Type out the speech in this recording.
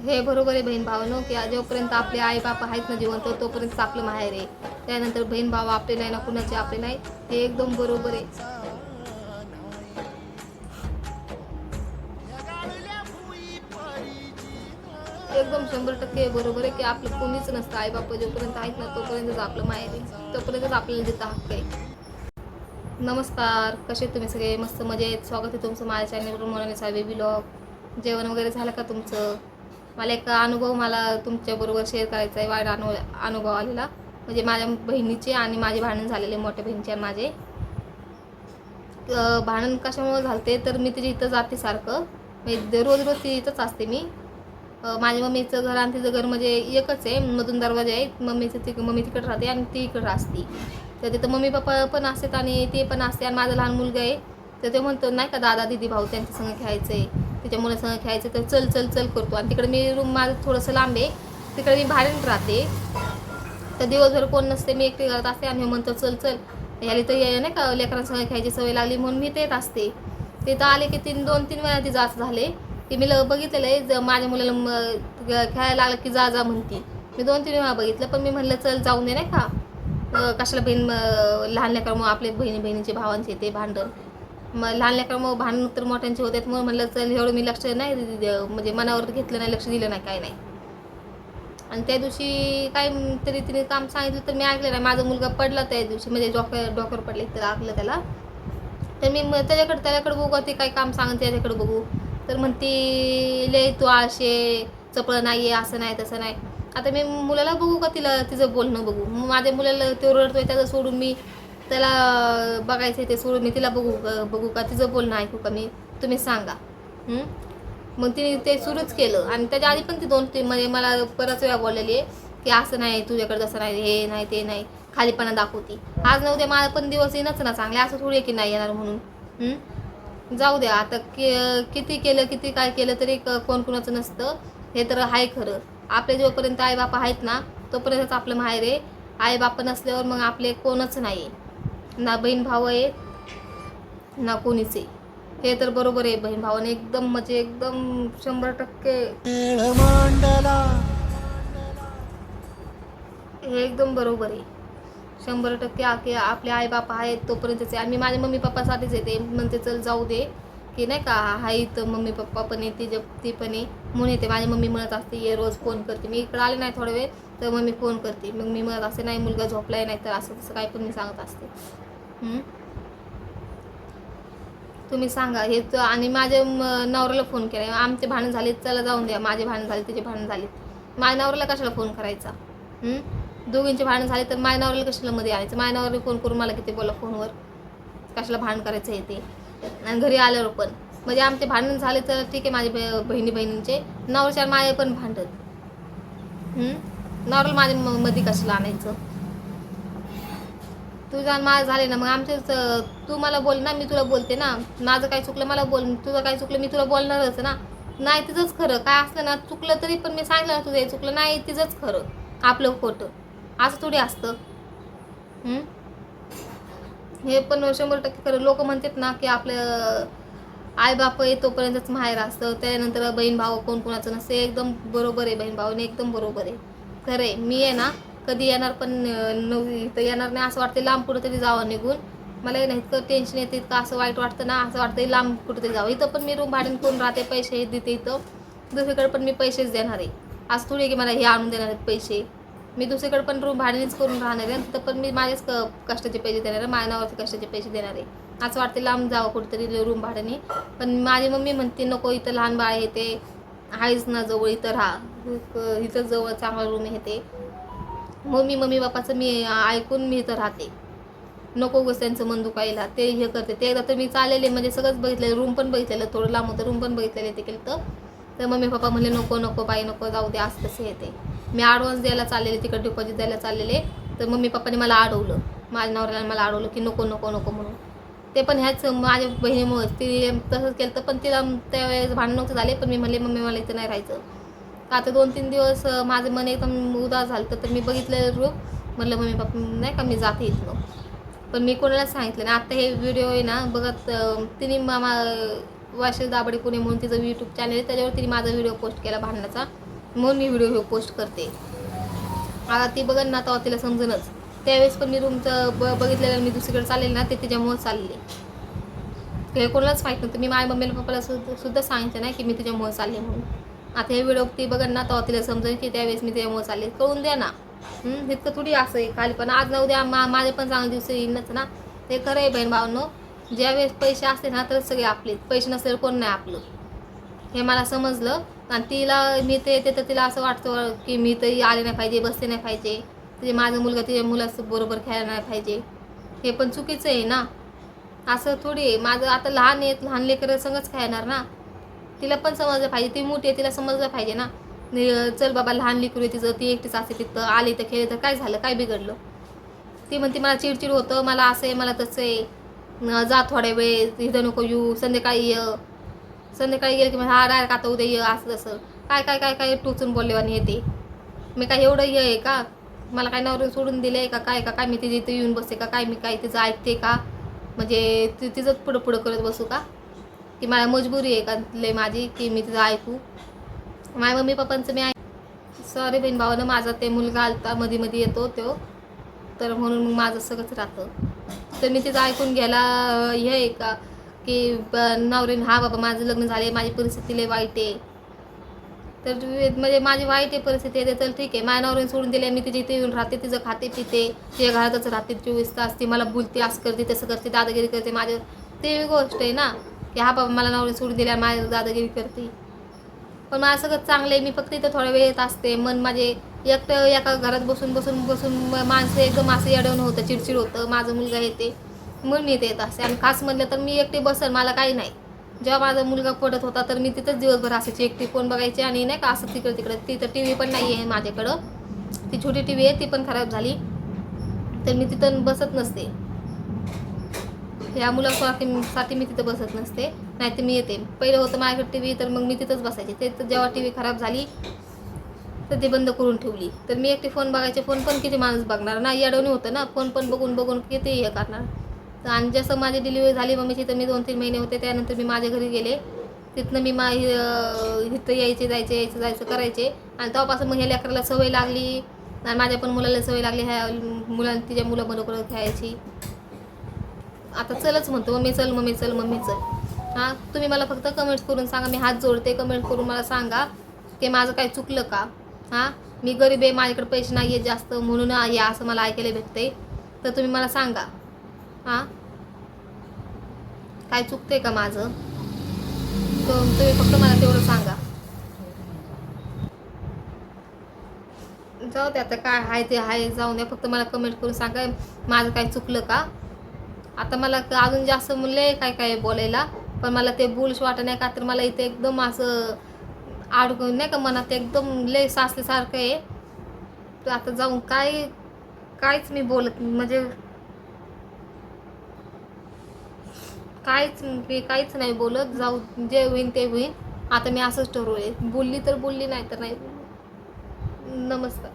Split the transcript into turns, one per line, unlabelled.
हे बरोबर आहे बहीण भावानो की जोपर्यंत आपले आई बाप आहेत ना जिवंत तोपर्यंत आपलं माहेर आहे. त्यानंतर बहीण भाव आपले नाही ना कुणाचे आपले नाही हे एकदम बरोबर आहे. एकदम शंभर टक्के बरोबर आहे की आपलं कोणीच नसतं आई बाप जोपर्यंत आहेत ना तोपर्यंतच आपलं माहेर आहे. तोपर्यंतच आपल्याला जिथं हक्क आहे. नमस्कार कसे तुम्ही सगळे? मस्त मजेत. स्वागत आहे तुमचं माझ्या चॅनलवर मोनाने साहेब ब्लॉग जेवण वगैरे झालं का तुमचं? मला एक अनुभव मला तुमच्याबरोबर शेअर करायचा आहे. वाईट अनु अनुभव आलेला. म्हणजे माझ्या बहिणीचे आणि माझे भांडण झालेले मोठ्या बहिणीचे आणि माझे. भांडण कशामुळे झालते तर मी तिच्या इथं जाते सारखं. म्हणजे रोज रोज ती इथंच असते मी. माझ्या मम्मीचं घर आणि तिचं घर म्हणजे एकच आहे. मधून दरवाजा आहे मम्मीचं ती मम्मी तिकडे राहते आणि ती इकडे असते. तर तिथं मम्मी पप्पा पण असतात आणि ते पण असते. आणि माझा लहान मुलगा आहे. तर ते म्हणतो नाही का दादा दिदी भाऊ त्यांच्या संग खेळायचं आहे त्याच्या मुलासंग खेळायचं तर चल चल चल करतो. आणि तिकडे मी रूम माझं थोडंसं लांब आहे. तिकडे मी बाहेर राहते. तर दिवसभर कोण नसते मी एकटी घरात असते. आणि म्हणतो चल चल. ह्याला तर हे नाही का लेकरांसंग खेळायची सवय लागली म्हणून मी ते येत असते तिथं आले की तीन दोन तीन वेळा ती जात झाले की मी ल- बघितलेलं आहे. ज- माझ्या मुलाला खेळायला लागलं की जा जा म्हणती. मी दोन तीन वेळा बघितलं पण मी म्हणलं चल जाऊन दे नाही का. कशाला बहीण म- लहान लेकरामुळे आपले बहिणी बहिणीचे भावांचे ते भांडण. मग लहान लेकरामुळे भांडण तर मोठ्यांचे होते म्हणून म्हणलं चल एवढं मी लक्ष नाही म्हणजे मनावर घेतलं नाही लक्ष दिलं नाही काय नाही. आणि त्या दिवशी काय तरी तिने काम सांगितलं तर मी ऐकलं नाही. माझा मुलगा पडला त्या दिवशी म्हणजे डॉक्टर डॉक्टर पडले तर ऐकलं त्याला. तर मी त्याच्याकडे त्याच्याकडे बघू ते काय काम सांगते त्याच्याकडे बघू. तर म्हणते लय तू आळशे चपळ नाही आहे असं नाही तसं नाही. आता मी मुलाला बघू का तिला तिचं बोलणं बघू? मग माझ्या मुलाला ते रडतोय त्याचं सोडून मी त्याला बघायचं ते सोडून मी तिला बघू बघू का? तिचं बोलणं ऐकू का? मी तुम्ही सांगा. मग तिने ते सुरूच केलं. आणि त्याच्या आधी पण ती दोन तीन म्हणजे मला बराच वेळा बोललेली आहे की असं नाही तुझ्याकडे तसं नाही हे नाही ते नाही. खालीपणा दाखवती. आज नव्हते माझा पण दिवस येणंच ना चांगले. असं थोडी आहे की नाही येणार म्हणून? जाऊ द्या आता कि किती केलं किती काय केलं तरी कोण कुणाचं नसतं. हे तर आहे खरं. आपले जोपर्यंत आई बापा आहेत ना तोपर्यंतच आपलं माहेर आहे. आई बापा नसल्यावर मग आपले कोणच नाही आहे ना बहीण भाऊ आहे ना कोणीच. आहे हे तर बरोबर आहे बहीण भावाने एकदम म्हणजे एकदम शंभर टक्के. हे एकदम बरोबर आहे. शंभर टक्के आके आपले आई बाप आहेत तोपर्यंतच. आहे आम्ही माझ्या मम्मी पप्पासाठीच येते म्हणते चल जाऊ दे. की नाही का हाय तर मम्मी पप्पा पण आहे ती ती पण आहे. म्हणून येते. माझी मम्मी म्हणत असते ये रोज फोन करते. मी इकडे आले नाही थोडा वेळ. तर मग मी फोन करते. मग मी म्हणत असते नाही मुलगा झोपलाय नाही तर असं तसं काय पण मी सांगत असते. तुम्ही सांगा. हे आणि माझ्या म- नवऱ्याला फोन केला. आमचे भांडण झाले चला जाऊन द्या. माझे भांडण झाले तिचे भांडण झाले माझ्या नवऱ्याला कशाला फोन करायचा? दोघींचे भांडण झाले तर माझ्या नवऱ्याला कशाला मध्ये आणायचं? माझ्या नवऱ्याला फोन करून मला किती बोला फोनवर? कशाला भांडण करायचं हे ते? आणि घरी आल्यावर पण. म्हणजे आमचे भांडण झाले तर ठीक आहे माझे ब- बहिणी बहिणींचे नवऱ्याच्या आणि माझे पण भांडण नॉर्मल माझ्या म- मध्ये कशाला आणायचं? तुझं माझं झाले ना मग आमचेच तू मला बोल ना मी तुला बोलते ना. माझं काय चुकलं मला बोल तुझं काय चुकलं मी तुला बोलणारच ना. नाही तिचंच खरं काय असलं ना चुकलं तरी पण मी सांगितलं ना तुझं हे चुकलं नाही तिचंच खरं आपलं खोटं. असं थोडी असतं. हे पण शंभर टक्के खरं. लोक म्हणतात ना की आपलं आई बाप तोपर्यंतच माहेर असतं त्यानंतर बहीण भाऊ कोण कोणाचं नसते. एकदम बरोबर आहे बहीण भाऊने एकदम बरोबर आहे. खरं आहे मी आहे ना कधी येणार पण अं, इथं येणार नाही असं वाटतं लांब कुठं तरी जावं निघून. मला नाही इतकं टेन्शन येते इतकं असं वाईट वाटतं ना असं वाटतं लांब कुठं तरी जावं. इथं पण मी रूम भाड्याने करून राहते पैसे देते इथं. दुसरीकडे पण मी पैसेच देणार. आहे असं थोडी की मला हे आणून देणार आहेत पैसे. मी दुसरीकडे पण रूम भाड्यानेच करून राहणार आहे तिथं पण मी माझेच क कष्टाचे पैसे देणार आहे माझ्या नावाचे कष्टाचे पैसे देणार आहे. असं वाटते लांब जावं कुठेतरी रूम भाड्याने. पण माझी मम्मी म्हणते नको इथं लहान बाळ आहे ते आहेच ना जवळ इथं राहा. इथं- जवळ चांगला रूम आहे ते. मम्मी मम्मी बापाचं मी ऐकून मी इथं राहते. नको उगाच त्यांचं मन दुखायला. ते हे करते. ते एकदा तर मी चाललेले म्हणजे सगळंच बघितलेलं रूम पण बघितलेलं थोडं लांब होतं रूम पण बघितलेलं ते केलं तर. मम्मी पप्पा म्हणले नको नको बाई नको जाऊ दे असं तसं येते. मी ॲडव्हान्स द्यायला चाललेले तिकडे डिपॉझिट द्यायला चाललेले. तर मम्मी पप्पाने मला अडवलं. माझ्या नवऱ्याला मला अडवलं की नको नको नको म्हणून. ते पण ह्याच माझ्या बहिणीमुळे ती तसंच केलं तर पण तिला त्यावेळेस भांडण नव्हतं झाले पण मी म्हणले मम्मी मला इथं नाही राहायचं. तर आता दोन तीन दिवस माझं मन एकदम उदास झालं तर मी बघितलं रूप म्हटलं मम्मी पप्पा नाही का मी जाते इथनं. पण मी कोणालाच सांगितलं ना आता हे व्हिडिओ आहे ना बघत तिने मामा वाशील दाबडे पुणे म्हणून तिचं यूट्यूब चॅनल आहे त्याच्यावर तिने माझा व्हिडिओ पोस्ट केला भांडणाचा. म्हणून मी व्हिडिओ पोस्ट करते. आता ती बघन ना तेव्हा तिला समजणच त्यावेळेस पण मी रूमचं ब बघितलेलं मी दुसरीकडे चालेल ना ते तिच्यामुळं चालले. हे कोणालाच माहीत नव्हतं. मी माझ्या मम्मीला पप्पाला सुद्धा सुद्धा सांगितलं नाही की मी तिच्यामुळं चालले म्हणून. आता हे व्हिडिओ ती बघन ना तेव्हा तिला समजेल की त्यावेळेस मी तिच्यामुळं चालले. कळून द्या ना. इतकं थोडी असं आहे खाली. पण आज ना उद्या मा माझे पण चांगले दिवस येईनच ना. ते खरं आहे बहीण भावनो. ज्यावेळेस पैसे असते ना तर सगळे आपले. पैसे नसेल कोण नाही आपलं. हे मला समजलं. आणि तिला मी ते येते तर तिला असं वाटतं की मी तरी आले नाही पाहिजे बसले नाही पाहिजे. तिचे माझा मुलगा तिच्या मुलाचं बरोबर खेळायला नाही पाहिजे. हे पण चुकीचं आहे ना. असं थोडी आहे. माझं आता लहान आहेत लहान लेकरं संगच खेळणार ना. तिला पण समजलं पाहिजे. ती मोठी आहे तिला समजलं पाहिजे ना. चल बाबा लहान लेकरू आहे तिचं ती एकटीच असते तिथं. आली तर खेळली तर काय झालं? काय बिघडलं? ती म्हणते मला चिडचिड होतं. मला असं आहे मला तसं आहे. जा थोड्या वेळ इथं नको येऊ. संध्याकाळी ये. संध्याकाळी गेलं की मग हा डायरेक्ट आता उद्या ये असं तसं काय काय काय काय टोचून बोललेवानी येते मी काय एवढं हे आहे का? मला काय नवरे सोडून दिलं आहे का काय का काय मी तिथे इथं येऊन बसते का काय मी काय तिचं ऐकते का? म्हणजे ती तिचंच पुढं पुढं करत बसू का? की मला मजबुरी आहे का? लय माझी की मी तिचं ऐकू. माझ्या मम्मी पप्पांचं मी ऐक सॉरी बहीण भावानं माझा ते मुलगा आलता मध्ये मध्ये येतो तो. तर म्हणून मग माझं सगळंच राहतं. तर मी तिचं ऐकून घ्यायला हे आहे का? की ब- हा बाबा माझं लग्न झाले माझी परिस्थिती लय वाईट आहे. तर म्हणजे माझी वाईट आहे परिस्थिती आहे तर ठीक आहे. माझ्या नवऱ्याने सोडून दिले मी तिथे इथे येऊन राहते तिचं खाते पिते. तिच्या घरातच राहते चोवीस तास ती मला बोलते असं करते तसं करते दादागिरी करते. माझ्या ते गोष्ट आहे ना की हा बाबा मला नवऱ्याने सोडून दिल्या माझ्या दादागिरी करते. पण मला सगळं चांगलं आहे मी फक्त इथं थोड्या वेळ येत असते. मन माझे एकटं एका घरात बसून बसून बसून माणसं एकदम असं अडवणं होतं चिडचिड होतं. माझा मुलगा येते म्हणून मी इथे येत असते. आणि खास म्हणलं तर मी एकटे बसल मला काही नाही. जेव्हा माझा मुलगा पडत होता तर मी तिथंच दिवसभर असायची. एकटी फोन बघायची आणि नाही का असं तिकडे तिकडे. तिथं टी व्ही पण नाही आहे माझ्याकडं. ती छोटी टी व्ही आहे ती पण खराब झाली. तर मी तिथं बसत नसते. ह्या मुलासाठी मी तिथं बसत नसते. नाही तर मी येते. पहिलं होतं माझ्याकडे टी व्ही तर मग मी तिथंच बसायचे. ते तर जेव्हा टी व्ही खराब झाली तर ती बंद करून ठेवली. तर मी एकटी फोन बघायचे फोन पण किती माणूस बघणार ना? येडवणी होतं ना? फोन पण बघून बघून किती हे करणार? तर आणि जसं माझी डिलिव्हरी झाली मम्मीची तर मी दोन तीन महिने होते त्यानंतर मी माझ्या घरी गेले. तिथनं मी मा इथं यायचे जायचे यायचं जायचं करायचे. आणि तेव्हापासून मग ह्या लेकराला सवय लागली. आणि माझ्या पण मुलाला सवय लागली ह्या मुलां तिच्या मुलं मुलाबरोबर खेळायची आता चलच म्हणतो मम्मी चल मम्मी चल मम्मी चल. हां तुम्ही मला फक्त कमेंट्स करून सांगा मी हात जोडते कमेंट करून मला सांगा की माझं काय चुकलं का? हां मी गरीब आहे माझ्याकडे पैसे नाही आहेत जास्त म्हणून या असं मला ऐकायला भेटते तर तुम्ही मला सांगा. हां? काय चुकते का माझं? तर तुम्ही फक्त मला तेवढं सांगा. जाऊ दे आता काय आहे ते आहे जाऊन दे फक्त मला कमेंट करून सांगा माझं काय चुकलं का? आता मला अजून जास्त म्हणले काय काय बोलायला पण मला ते बुलश वाटत नाही का? तर मला इथे एकदम असं अडकून नाही का मनात एकदम लय सासल्यासारखं आहे. तर आता जाऊन काय काहीच मी बोलत म्हणजे काहीच मी काहीच नाही बोलत जाऊ जे होईन ते होईन. आता मी असंच ठरवले बोलली तर बोलली नाही तर नाही नमस्कार.